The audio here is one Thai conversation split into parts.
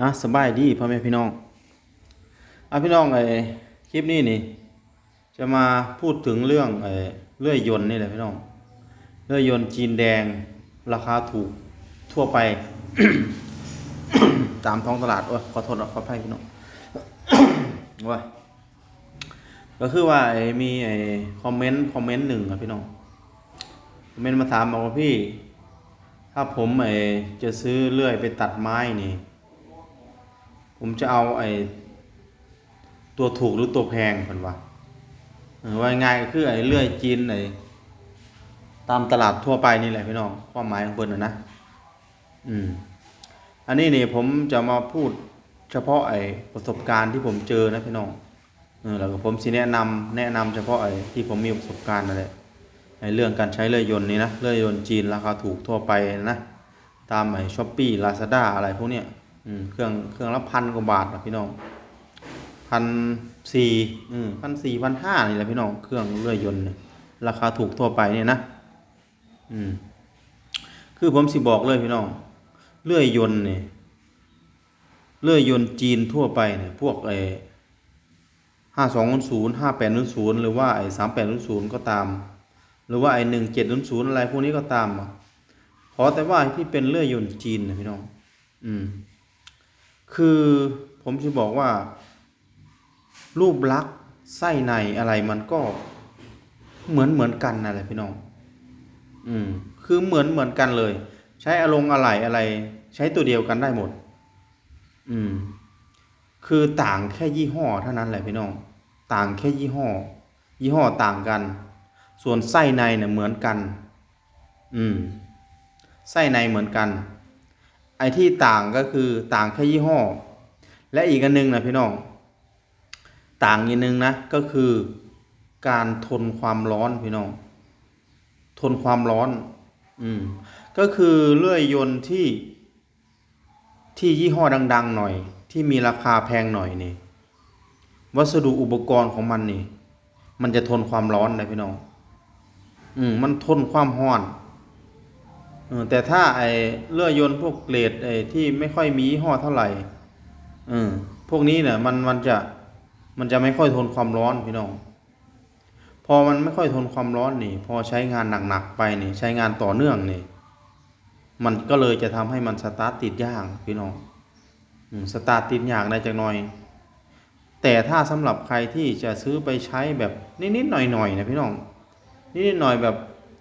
อะสบายดีพ่อแม่พี่น้องอะพี่น้องไอ้คลิปนี้นี่จะมาพูดถึงเรื่องไอ้เลื่อยยนต์นี่แหละพี่น้องเลื่อยยนต์จีนแดงราคาถูกทั่วไป ตามท้องตลาดโอ้ยขอโทษนะขออภัยพี่น้องว่าก็คือว่าไอ้มีไอ้คอมเมนต์คอมเมนต์หนึ่งอะพี่น้องคอมเมนต์มาถามบอกว่าพี่ ถ้าผมไอ้จะซื้อเลื่อยไปตัดไม้นี่ ผมจะเอาไอ้ตัวถูกหรือตัวแพงเพิ่นว่าว่าง่ายก็คือไอ้เลื่อยจีนไอ้ตามตลาดทั่วไปนี่แหละพี่น้องความหมายของเพิ่นนะนะ อืม อันนี้นี่ผมจะมาพูดเฉพาะไอ้ประสบการณ์ที่ผมเจอนะพี่น้องเออแล้วก็ผมสิแนะนำแนะนำเฉพาะไอ้ที่ผมมีประสบการณ์นั่นแหละไอ้เรื่องการใช้เลื่อยยนต์นี่นะเลื่อยยนต์จีนราคาถูกทั่วไปนะ ตามไอ้ช้อปปี้ลาซาด้าอะไรพวกเนี้ย เครื่องเครื่องละพันกว่าบาทนะพี่น้องพันสี่พันสี่พันห้านี่แหละพี่น้องเครื่องเลื่อยยนต์ราคาถูกทั่วไปเนี่ยนะอืมคือผมสิบอกเลยพี่น้องเลื่อยยนต์เนี่ยเลื่อยยนต์จีนทั่วไปเนี่ยพวกไอ้ห้าสองศูนย์ห้าแปดศูนย์หรือว่าไอ้สามแปดศูนย์ก็ตาม หรือว่าไอ้หนึ่งเจ็ดศูนย์อะไรพวกนี้ก็ตามขอแต่ว่าที่เป็นเลื่อยยนต์จีนนะพี่น้อง อืม คือผมจะบอกว่า รูปลักษณ์ไส้ในอะไรมันก็เหมือนเหมือนกันนั่นแหละพี่น้อง อืม คือเหมือนเหมือนกันเลย ใช้อารมณ์อะไรอะไร ใช้ตัวเดียวกันได้หมด อืม คือต่างแค่ยี่ห้อเท่านั้นแหละพี่น้อง ต่างแค่ยี่ห้อ ยี่ห้อต่างกัน ส่วนไส้ในเนี่ยเหมือนกัน อืม ไส้ในเหมือนกัน ไอ้ที่ต่างก็คือต่างแค่ยี่ห้อ และอีกอันนึงนะพี่น้อง ต่างอีกนึงนะก็คือการทนความร้อนพี่น้อง ทนความร้อน อืม ก็คือเลื่อยยนต์ที่ที่ยี่ห้อดัง ๆ หน่อย ที่มีราคาแพงหน่อยนี่ วัสดุอุปกรณ์ของมันนี่ มันจะทนความร้อนนะพี่น้อง อืม มันทนความร้อน แต่ถ้าไอ้เลื่อยยนต์พวกเกรดไอ้ที่ไม่ค่อยมียี่ห้อเท่าไหร่ออพวกนี้เนี่ยมันมันจะมันจะไม่ค่อยทนความร้อนพี่น้อง พอมันไม่ค่อยทนความร้อนนี่ พอใช้งานหนักๆไปนี่ ใช้งานต่อเนื่องนี่ มันก็เลยจะทำให้มันสตาร์ทติดยากพี่น้องสตาร์ทติดยากได้จักหน่อย แต่ถ้าสำหรับใครที่จะซื้อไปใช้แบบนิดๆหน่อยๆนะพี่น้องนิดๆหน่อยแบบ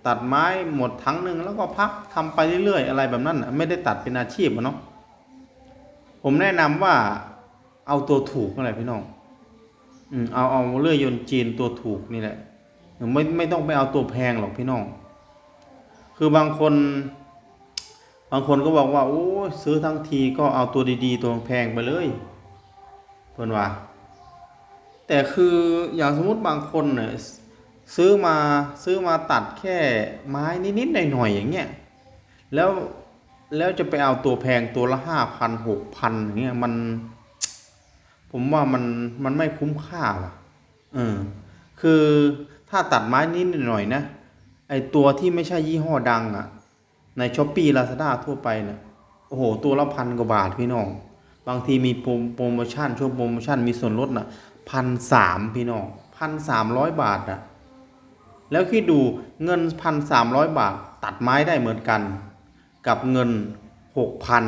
ตัดไม้หมดทั้งหนึ่งแล้วก็พักทำไปเรื่อยๆ อะไรแบบนั้นนะไม่ได้ตัดเป็นอาชีพอะเนาะผมแนะนำว่าเอาตัวถูกนั่นแหละพี่น้องอืมเอาเอาเลื่อยยนต์จีนตัวถูกนี่แหละไม่ไม่ต้องไปเอาตัวแพงหรอกพี่น้อง คือบางคน บางคนก็บอกว่า โอ้ซื้อทั้งทีก็เอาตัวดี ๆ ตัวแพงไปเลยเพื่อนว่า แต่คืออย่างสมมติบางคนเนี่ย ซื้อมาซื้อมาตัดแค่ไม้นิดๆหน่อยๆอย่างเงี้ยแล้วแล้วจะไปเอาตัวแพงตัวละห้าพันหกพันอย่างเงี้ยมัน ผมว่ามันมันไม่คุ้มค่าว่ะเออคือถ้าตัดไม้นิดหน่อยๆนะไอตัวที่ไม่ใช่ยี่ห้อดังอะ ในช้อปปี้ลาซาด้าทั่วไปเนี่ยโอ้โห ตัวละพันกว่าบาทพี่น้อง บางทีมีโปรโมชั่นช่วงโปรโมชั่นมีส่วนลดน่ะพันสามพี่น้องพันสามร้อยบาทอะ แล้วคิดดูเงินพันสามร้อยบาท ตัดไม้ได้เหมือนกัน กับเงินหกพัน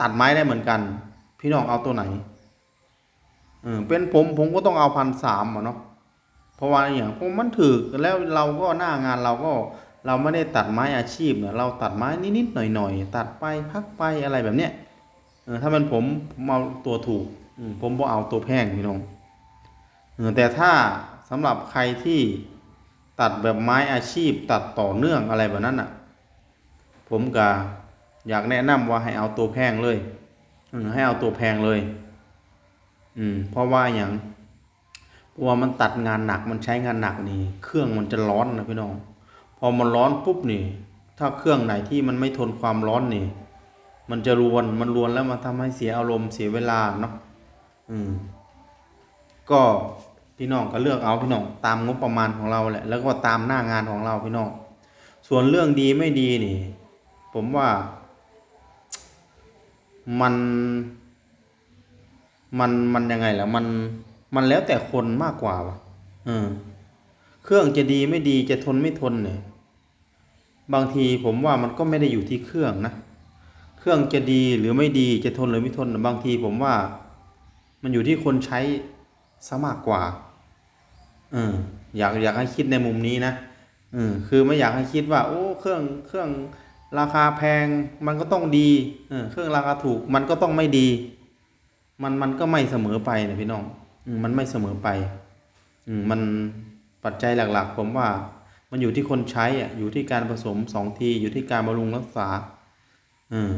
ตัดไม้ได้เหมือนกัน พี่น้องเอาตัวไหนเออเป็นผมผมก็ต้องเอาพันสามอะเนาะเพราะว่าอย่างผมมันถือแล้วเราก็หน้างานเราก็เราไม่ได้ตัดไม้อาชีพเนี่ยเราตัดไม้นิดๆหน่อยๆตัดไปพักไปอะไรแบบเนี้ยเออถ้าเป็นผมผมเอาตัวถูกผมบ่เอาตัวแพงพี่น้องเออแต่ถ้าสำหรับใครที่ ตัดแบบไม้อาชีพ ตัดต่อเนื่องอะไรแบบนั้นอะ ผมก็อยากแนะนำว่าให้เอาตัวแพงเลยอให้เอาตัวแพงเลย อืม เพราะว่าอย่างเพราะว่ามันตัดงานหนักมันใช้งานหนักนี่ เครื่องมันจะร้อนนะพี่น้อง พอมันร้อนปุ๊บนี่ ถ้าเครื่องไหนที่มันไม่ทนความร้อนนี่ มันจะรวนมันรวนแล้วมันทำให้เสียอารมณ์เสียเวลาเนาะอืม ก็ พี่น้องก็เลือกเอาพี่น้องตามงบประมาณของเราแหละ แล้วก็ตามหน้างานของเราพี่น้อง ส่วนเรื่องดีไม่ดีนี่ ผมว่า มันมันมันยังไงแล่ะมันมันแล้วแต่คนมากกว่าว่ะเออเครื่องจะดีไม่ดีจะทนไม่ทนเนี่ยบางทีผมว่ามันก็ไม่ได้อยู่ที่เครื่องนะเครื่องจะดีหรือไม่ดีจะทนหรือไม่ทน บางทีผมว่า มันอยู่ที่คนใช้ ซะมากกว่าเอออยากอยากให้คิดในมุมนี้นะเออคือไม่อยากให้คิดว่า โอ้เครื่องเครื่องราคาแพงมันก็ต้องดีเออเครื่องราคาถูกมันก็ต้องไม่ดี มันมันก็ไม่เสมอไปนะพี่น้องอืมมันไม่เสมอไปอืมมันปัจจัยหลักๆ ผมว่า มันอยู่ที่คนใช้อะอยู่ที่การผสมสองทีอยู่ที่การบำรุงรักษาอืม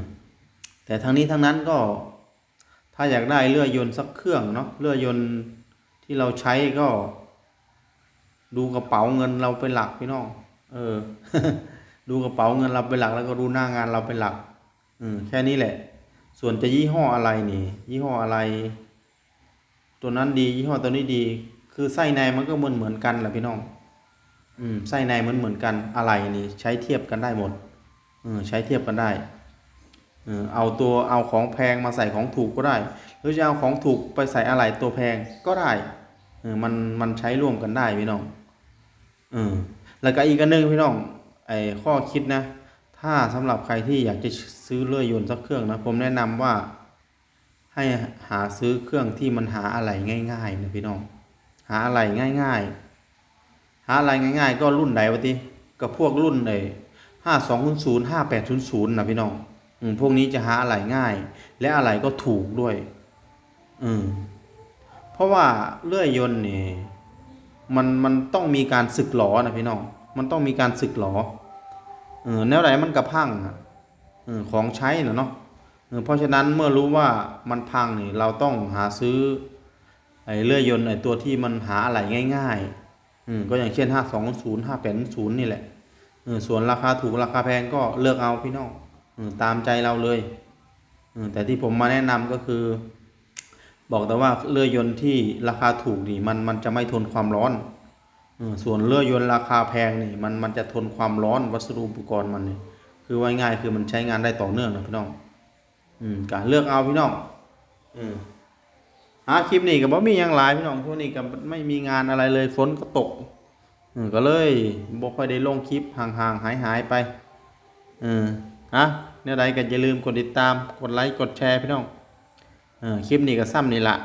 แต่ทั้งนี้ทั้งนั้นก็ ถ้าอยากได้เรือยนต์สักเครื่องเนาะเรือยนต์ ที่เราใช้ก็ ดูกระเป๋าเงินเราเป็นหลักพี่น้องเออ ดูกระเป๋าเงินเราเป็นหลักแล้วก็ดูหน้างานเราเป็นหลัก อืมแค่นี้แหละ ส่วนจะยี่ห้ออะไรนี่ ยี่ห้ออะไร ตัวนั้นดี ยี่ห้อตัวนี้ดี คือไส้ในมันก็เหมือนเหมือนกันแหละพี่น้อง อืมไส้ในเหมือนเหมือนกันอะไรนี่ ใช้เทียบกันได้หมดเออใช้เทียบกันได้ เอาตัวเอาของแพงมาใส่ของถูกก็ได้ หรือจะเอาของถูกไปใส่อะไรตัวแพงก็ได้มันมันใช้ร่วมกันได้พี่น้องเออแล้วก็อีกอันนึงพี่น้องไอ้ข้อคิดนะ ถ้าสำหรับใครที่อยากจะซื้อเลื่อยยนต์สักเครื่องนะ ผมแนะนำว่าให้หาซื้อเครื่องที่มันหาอะไรง่ายๆนะพี่น้อง หาอะไรง่าย ๆ หาอะไรง่าย ๆ ก็รุ่นใดวะทีก็พวกรุ่นไอ้ห้าสองศูนย์ศูนย์ห้าแปดศูนย์ศูนย์นะพี่น้อง พวกนี้จะหาอะไรง่าย และอะไรก็ถูกด้วย อืม เพราะว่าเลื่อยยนต์เนี่ยมันมันต้องมีการสึกหลอนะพี่น้อง มันต้องมีการสึกหลอเออแนวไหนมันกระพังอะเออของใช้นะเนาะเออเพราะฉะนั้นเมื่อรู้ว่ามันพังนี่เราต้องหาซื้อไอ้เลื่อยยนต์ไอ้ตัวที่มันหาอะไรง่ายๆอืมก็อย่างเช่นห้าสองศูนย์ห้าแปดศูนย์นี่แหละเออส่วนราคาถูกราคาแพงก็เลือกเอาพี่น้อง ตามใจเราเลยแต่ที่ผมมาแนะนำก็คือ บอกแต่ว่าเรือยนต์ที่ราคาถูกนี่มันมันจะไม่ทนความร้อนส่วนเรือยนต์ราคาแพงนี่มันมันจะทนความร้อนวัสดุอุปกรณ์มันนี่คือว่าง่ายคือมันใช้งานได้ต่อเนื่องนะพี่น้องอืมการเลือกเอาพี่น้องอืมหาคลิปนี้ก็บ่มีหยังหลายพี่น้องช่วงนี้ก็ไม่มีงานอะไรเลยฝนก็ตกก็เลยบ่ค่อยได้ลงคลิปห่างๆหายๆไปเออ ฮะแนวใดก็อย่าลืมกดติดตาม กดไลค์ กดแชร์พี่น้อง เออคลิปนี้ก็ซ้ำนี่ละ